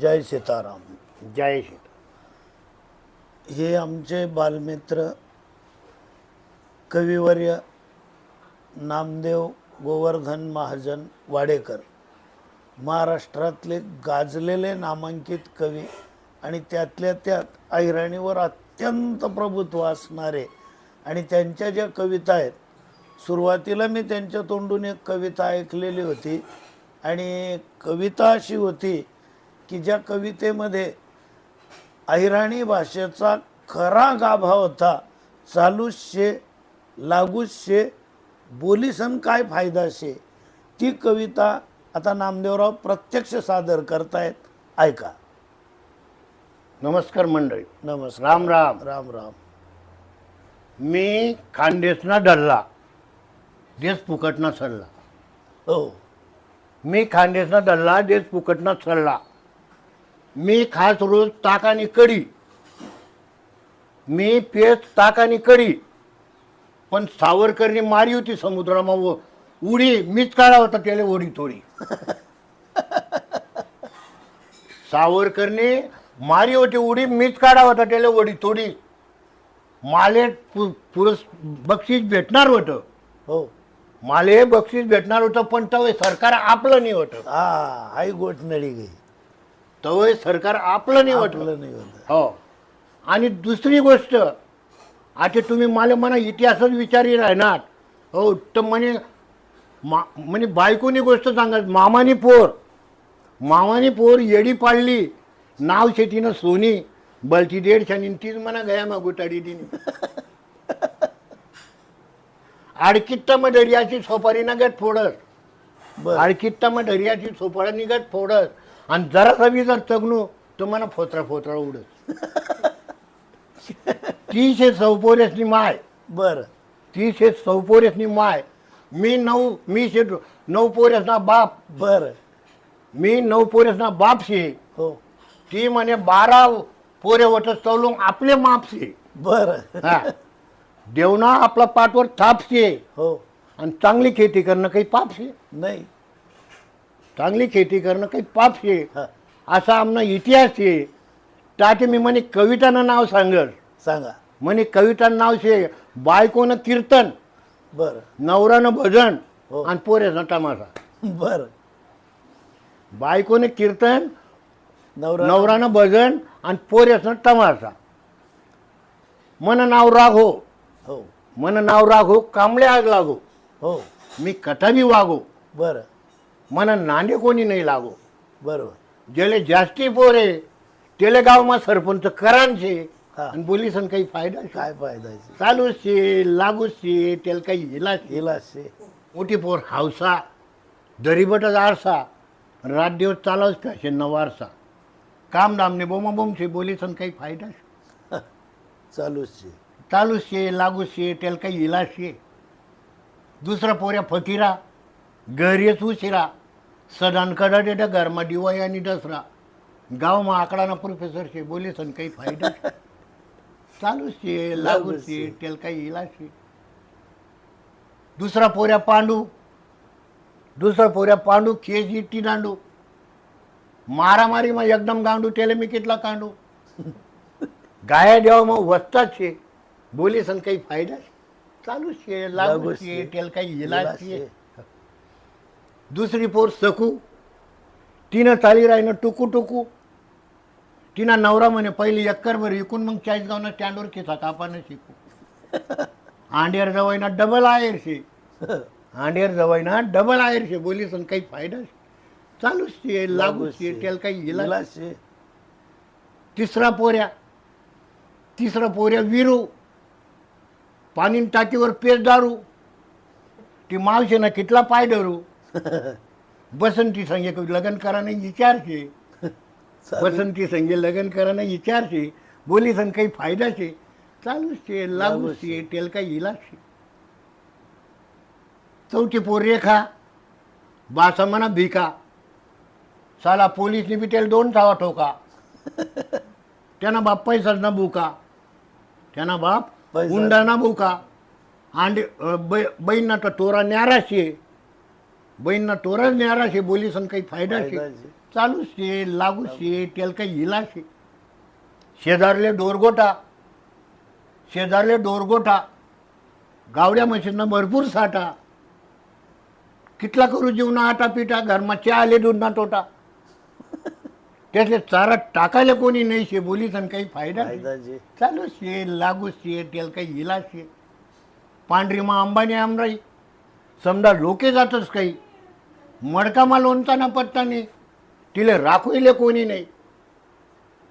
जय सीताराम। जय श्री हे आमचे बालमित्र कविवर्य नामदेव गोवर्धन महाजन वाडेकर महाराष्ट्रातले गाजलेले नामांकित कवी आणि त्यातल्या त्यात ऐराणीवर अत्यंत प्रभुत्व असणारे आणि त्यांच्या ज्या कविता आहेत सुरुवातीला मी त्यांच्या तोंडून एक कविता ऐकलेली होती आणि कविता अशी होती की ज्या कवितेमध्ये अहिराणी भाषेचा खरा गाभा होता चालूच शे लागूच शे बोलीसन काय फायदा शे ती कविता आता नामदेवराव प्रत्यक्ष सादर करतायत. ऐका. नमस्कार मंडळी. नमस्कार. राम राम. राम राम. मी खानदेशना डरला. देश फुकटना सरला हो. मी खानदेशना डरला देश फुकटना सरला मी खास रोज ताक आणि कढी. मी पेच ताक आणि कढी. पण सावरकरनी मारी होती समुद्रामा व उडी मीच काढा होता त्याला ओढी थोडी सावरकरने मारी होती उडी मीच काढा होता त्याला ओढी थोडी माले पु- पुरस बक्षीस भेटणार होतं. हो. माले बक्षीस भेटणार होतं पण तवय सरकार आपलं नाही होतं. हा हाय गोट नळी गई. तवय सरकार आपलं नाही होतं आपलं नाही होत हो. आणि दुसरी गोष्ट आता तुम्ही मला म्हणा इतिहासच विचारी राहणार. हो तर म्हणे मा म्हणे बायकोनी गोष्ट सांगत मामानी पोर. मामानी पोर येडी पाडली. नाव शेतीनं सोनी. बलती देड शनी तीच म्हणा गया मग गुटाडी दिनी. आडकित्ता मग दर्याची सोपारी ना गट फोडत. बर. आडकित्ता मग दर्याची सोपारी निघत फोडत. आणि जरा बी जर तगणू तर मला फोत्रा फोत्रा उडत. तीनशे चौपोरेसनी माय. बर. तीनशे चौपोरेसनी माय. मी नऊ मी शे नऊ पोरेसना बाप. बर. मी नऊ पोरेसना बाप शे हो. ती म्हणे बारा पोरे वट चवलून आपले माप शे बर. हा. देवना आपला पाठवर थाप शे हो. आणि चांगली खेती करणं काही पाप शे नाही. चांगली खेती करणं काही पाप शे हा. असा आमना इतिहास शे त्याचे मी म्हणे कवितानं नाव सांगल. सांगा. म्हणे कवितानं नाव शे. बायकोनं कीर्तन बर. नवरानं भजन हो. आणि पोऱ्यानं तमाशा. बर. बायकोने कीर्तन नवरा नवरानं भजन आणि पोऱ्यानं तमाशा. मन नाव राघो. हो. मन नाव राघो कांबळे आग लागो. हो. मी कथा बी वागो. बर. मन नांदे कोणी नाही लागो बरोबर ज्याले जास्ती पोरे त्याले गावमा सरपंच करांचे हा. आणि बोलीसन काही फायदा शे. काय फायदाचे चालू शे लागू शे त्याला काही शे. हिला शे मोठी पोर हावसा दरीबटच आरसा रात दिवस चालावच फॅशन न वारसा काम दामने बोमा बोमशे बोलीसन काही फायदा शे. चालूच शे चालू शे लागू शे त्याला काही इलाज शे दुसरा पोऱ्या फकीरा सदान कडा डेटा घरमा दिवाळी आणि दसरा. गावमा आकडाना प्रोफेसर शे बोलीसन काही फायदा शे. चालू शे लागू लागू शे शे. त्याला काही इलाज शे. दुसरा पोऱ्या पांडू. दुसरा पोऱ्या पांडू खेस इट्टी दांडू. मारामारी मग एकदम गांडू त्याला मी कितला कांडू? गाया देवा मग वस्तात शे. बोली सन काही फायदा शे. चालू शे लागू लागू शे शे. त्याला काही इलाज हिला शे शे. दुसरी पोर सकू. तिनं चाली राहिनं टुकू टुकू. तिनं नवरा म्हणे पहिली एक्कर भर विकून मग चाळीस गावनं स्टँडवर खिसा कापानं शिकू. आंडेर जवायना डबल आयर शे. आंडेर जवायना डबल आयर शे. बोली सन काही फायदा शे. चालू शे लागू शे त्याला काही हिला शे. तिसरा पोऱ्या. तिसरा पोऱ्या विरू. पाणी टाकीवर पेच दारू. ती मावशीनं कितला पाय धरू? बसंती संगे लग्न कराने विचारशे बसंती संगे लग्न कराने विचारशे बोली सन काही फायदा शे चालू शे लागू शे तेल काही इलाज शे चौथी पोर रेखा बासा म्हणा भिका। साला पोलीसनी बी त्याला दोन थावा ठोका। त्यांना बाप पैसाच ना बुका त्यांना बाप पैसा. हुंडा ना बुका आंडे बहीण तर तोरा न्याराशे बहीण टोराच न्याराशे बोली सन काही फायदा शे. शे. चालू शे लागू शे त्याला काही इलाज शे. शेजारले डोरगोटा. शेजारले डोरगोटा. गावड्या म्हशींना भरपूर साठा. कितला करू जीवना आटा पिटा घरमा चहा आले दूध ना तोटा. त्यातले चारा टाकायला कोणी नाही शे बोली तर काही फायदा चालू शे लागू शे त्याला काही इलाज शे. पांढरी मा अंबानी आमराई. समजा लोके जातच काही. मडकामा लोणताना पत्ता नाही. तिले राखोईले कोणी नाही.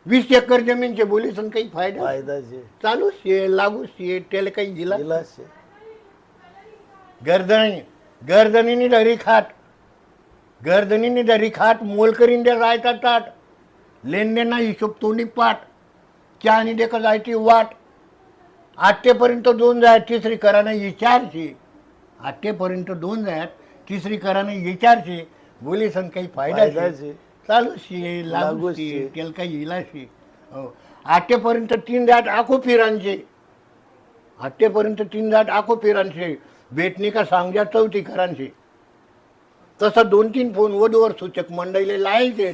वीस एकर जमीनचे बोलीसन काही फायदा नाही. फायदाजी चालू शे लागू शे त्याला काही इलाज इलाज शे. गर्दणी गर्दनीनी दरी खाट. गर्दनीनी दरी खाट मोल करीन दे रायता ताट. लेनदेना हिशोब तोंडी पाट चहानी देखा जायची वाट. आठेपर्यंत दोन जाय तिसरी कराने विचारची आठेपर्यंत दोन जाय तिसरी कराने विचारची बोली सण काही फायदा शे. चालू शे लागू लागू शे शे. त्याला काही इलाज शे हो. आठेपर्यंत तीन जाट आखो फिरांचे. आठेपर्यंत तीन जाट आखो फिरांचे. भेटणी का सांगजा चौथी करांचे तसं दोन तीन फोन वधूवर सूचक मंडईले लायचे.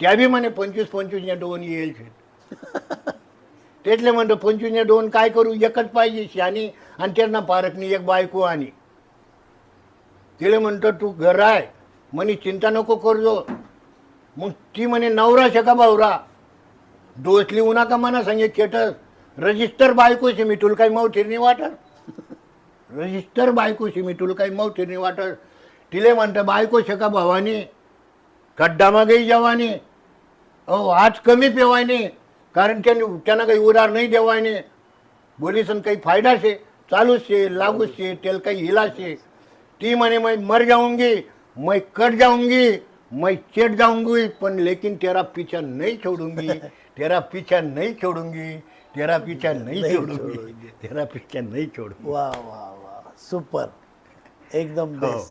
त्या बी म्हणे पंचवीस पंचवीस या दोन येईल तेचले म्हणतो पंचवीस या दोन काय करू? एकच पाहिजे शानी आणि त्यांना पारकनी एक बायको आणि. तिले म्हणतो तू घर आहे म्हणे चिंता नको करजो मग ती म्हणे नवरा शका भावरा डोसली उन्हा का मना सांगे खेटस रजिस्टर बायकोशी मी तुला काही मौथिरणी वाटत? रजिस्टर बायकोशी मी तुला काही मौथिरणी वाटत. तिले म्हणतं बायको शका भावानी खड्डा मागेही जेवानी. अहो आज कमी पेवायने कारण त्यांनी त्यांना काही उधार नाही देवायने. बोलीसन काही फायदा शे चालूच शे लागूच शे त्याला काही हिला शे. ती म्हणे मैं मर जाऊंगी मैं कट जाऊंगी मैं चेट जाऊंगी पण लेकिन तेरा पीछा नहीं छोड़ूंगी तेरा पीछा नहीं छोड़ूंगी तेरा पीछा नहीं छोड़ूंगी. तेरा पीछा नहीं छोड़ूंगी वा वा वा सुपर एकदम हो. बेस्ट